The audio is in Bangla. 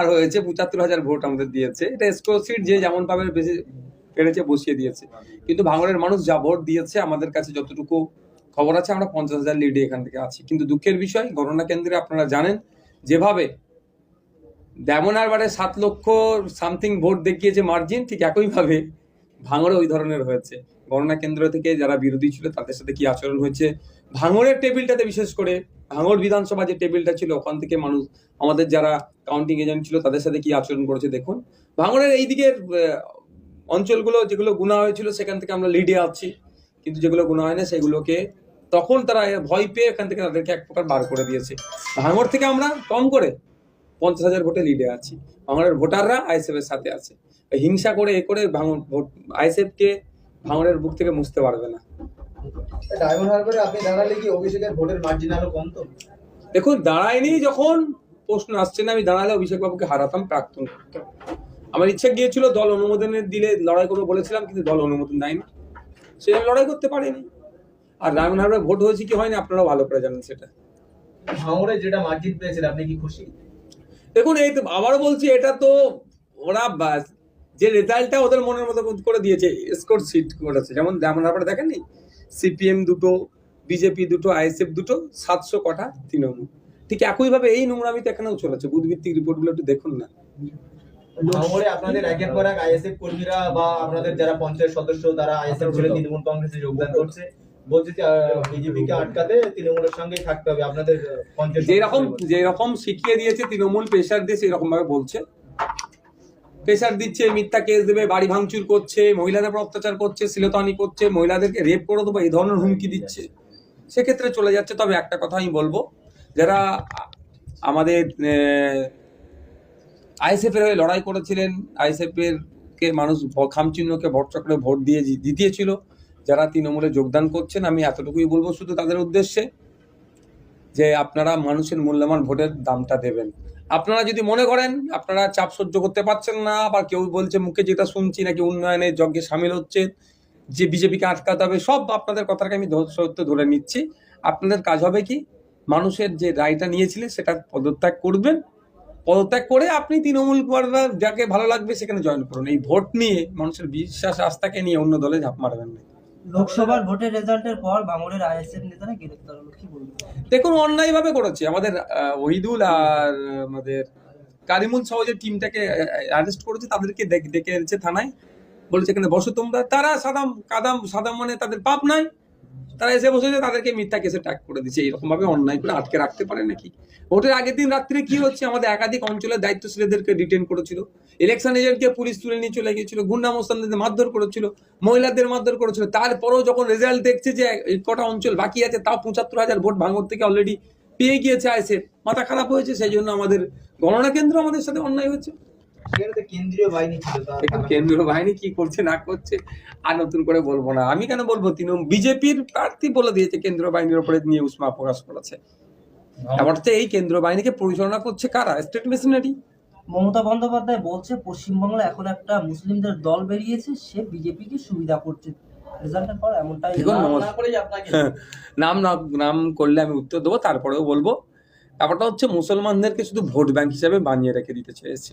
আর হয়েছে, পঁচাত্তর হাজার ভোট আমাদের দিয়েছে। এটা স্কোর সিট যে যেমন পাবে পেরেছে, বসিয়ে দিয়েছে। কিন্তু ভাঙড়ের মানুষ যা ভোট দিয়েছে, আমাদের কাছে যতটুকু খবর আছে, আমরা পঞ্চাশ হাজার লিডে এখান থেকে আছি। কিন্তু দুঃখের বিষয়, গণনা কেন্দ্রে আপনারা জানেন, যেভাবে ড্যামনারবারে সাত লক্ষ সামথিং ভোট দেখিয়েছে মার্জিন ঠিক একইভাবে ভাঙড়ে ওই ধরনের হয়েছে। গণনা কেন্দ্র থেকে যারা বিরোধী ছিল, তাদের সাথে কি আচরণ হয়েছে? ভাঙড়ের টেবিলটাতে বিশেষ করে ভাঙড় বিধানসভা যে টেবিলটা ছিল, ওখান থেকে মানুষ, আমাদের যারা কাউন্টিং এজেন্ট ছিল, তাদের সাথে কি আচরণ করেছে দেখুন। ভাঙড়ের এই দিকের অঞ্চলগুলো যেগুলো গুণা হয়েছিল, সেখান থেকে আমরা লিডে আছি। কিন্তু যেগুলো গুণা হয় না সেগুলোকে তখন তারা ভয় পেয়ে এখান থেকে তাদেরকে এক প্রকার বার করে দিয়েছে। ভাঙড় থেকে আমরা কম করে পঞ্চাশ হাজার ভোটে লিডে আছি। ভাঙড়ের ভোটাররা আইএসএফ এর সাথে আছে। হিংসা করে, এ করে ভাঙড় ভোট, আইএসএফ কে ভাঙড়ের বুক থেকে মুছতে পারবে না। ডায়মন্ড হারবারে আপনি দাঁড়ালে কি অভিষেকের ভোটের মার্জিন আরও কম তো দেখুন দাঁড়ায়নি যখন প্রশ্ন আসছে না আমি দাঁড়ালে অভিষেক বাবুকে হারাতাম প্রাক্তন। আমার ইচ্ছা গিয়েছিল দল অনুমোদনের দিলে লড়াই করব বলেছিলাম কিন্তু দল অনুমোদন দেয়নি। সে আমি লড়াই করতে পারিনি। আর ডায়মন্ড হারবার ভোট হয়েছে কি হয়নি আপনারা ভালো করে জানেন সেটা। ভাঙড়ে যেটা মার্জিন পেয়েছেন আপনি কি খুশি? দেখুন এই তো আবারও বলছি এটা তো ওরা যে রেজাল্টটা ওদের মনের মতো করে দিয়েছে স্কোর সিট করেছে। যেমন ডায়মন্ড হারবারে দেখেননি? সিপিএম দুটো বিজেপি দুটো আইএসএফ দুটো সাতশো কটা তৃণমূল। ঠিক একইভাবে এই নোংরামিতে এখানেও চলেছে। বুধভিত্তিক রিপোর্টগুলো একটু দেখুন না। ভাঙড়ে আপনাদের একের পর এক আইএসএফ কর্মীরা বা আপনাদের যারা পঞ্চায়েত সদস্য তারা আইএসএফ ছেড়ে তৃণমূল কংগ্রেসে যোগদান করছে। বলছে যে বিজেপি কে আটকাতে তৃণমূলের সঙ্গেই থাকতে হবে। আপনাদের যেরকম যেরকম শিখিয়ে দিয়েছে তৃণমূল প্রেশার দিয়ে সেরকম ভাবে বলছে। প্রেশার দিচ্ছে, মিথ্যা কেস দেবে, বাড়ি ভাঙচুর করছে, মহিলাদের উপর অত্যাচার করছে সিলতানি করছে, মহিলাদেরকে রেপ করে দেবো এই ধরনের হুমকি দিচ্ছে। সেক্ষেত্রে চলে যাচ্ছে, তবে একটা কথা আমি বলব, যারা আমাদের আইএসএফ এর হয়ে লড়াই করেছিলেন আইএসএফ এর কে মানুষ খামচিহ্নকে ভোট চক্রে ভোট দিয়ে জিতিয়েছিল যারা তৃণমূলে যোগদান করছেন, আমি এতটুকুই বলব শুধু তাদের উদ্দেশ্যে, যে আপনারা মানুষের মূল্যবান ভোটের দামটা দেবেন। আপনারা যদি মনে করেন, আপনারা চাপ সহ্য করতে পারছেন না, আবার কেউ বলছে মুখে যেটা শুনছি নাকি উন্নয়নের যজ্ঞে সামিল হচ্ছে, যে বিজেপিকে আটকাতে হবে, সব আপনাদের কথাকে আমি সত্য ধরে নিচ্ছি। আপনাদের কাজ হবে কি, মানুষের যে রায়টা নিয়েছিলেন সেটা পদত্যাগ করবেন। পদত্যাগ করে আপনি তৃণমূল যাকে ভালো লাগবে সেখানে জয়েন করুন। এই ভোট নিয়ে মানুষের বিশ্বাস, আস্থাকে নিয়ে অন্য দলে ঝাঁপ মারবেন না। লোকসভার ভোটের রেজাল্টের পর বাঙুরের আইএসএফ নেতারা গ্রেফতার হলো, কি বলব দেখুন, অন্যায়ভাবে করেছে। আমাদের ওহিদুল আর আমাদের কারিমুল সহ যে টিমটাকে অ্যারেস্ট করেছে, তাদেরকে ডেকে এনেছে থানায়। বলেছে এখানে বসো তোমরা। তারা সাদাম, কাদাম, সাদাম মানে তাদের পাপ নাই তারা এসে বসেছে, তাদেরকে মিথ্যা কেসে ট্যাগ করে দিচ্ছে এরকম ভাবে অন্যায় করে আটকে রাখতে পারে নাকি? ভোটের আগের দিন রাত্রে কি হচ্ছে? আমাদের একাধিক অঞ্চলের দায়িত্বশীলদেরকে ডিটেন করেছিল। ইলেকশন এজেন্টকে পুলিশ তুলে নিয়ে চলে গিয়েছিল, গুন্ডা মোস্তানদের মারধর করেছিল, মহিলাদের মারধর করেছিল। তারপরেও যখন রেজাল্ট দেখছে যে কটা অঞ্চল বাকি আছে, তাও পঁচাত্তর হাজার ভোট ভাঙর থেকে অলরেডি পেয়ে গিয়েছে আইসে মাথা খারাপ হয়েছে, সেই জন্য আমাদের গণনা কেন্দ্র আমাদের সাথে অন্যায় হচ্ছে কেন্দ্রীয় বাহিনী ছিল কেন্দ্রীয় বাহিনী কি করছে না করছে আর নতুন করে বলব না। আমি কেন বলব তৃণমূল বিজেপির প্রার্থী বলে দিয়েছে কেন্দ্রীয় বাহিনীর উপরে নিয়ে উষ্মা প্রকাশ করেছে। এবার এই কেন্দ্রীয় বাহিনীকে পরিচালনা করছে কারা? স্টেট মেশিনারি মমতা বন্দ্যোপাধ্যায় বলছে এখন একটা মুসলিমদের দল বেরিয়েছে সে বিজেপিকে সুবিধা করছে। হ্যাঁ, নাম নাম করলে আমি উত্তর দেবো তারপরেও বলব। ব্যাপারটা হচ্ছে মুসলমানদেরকে শুধু ভোট ব্যাংক হিসাবে বানিয়ে রেখে দিতে চেয়েছে।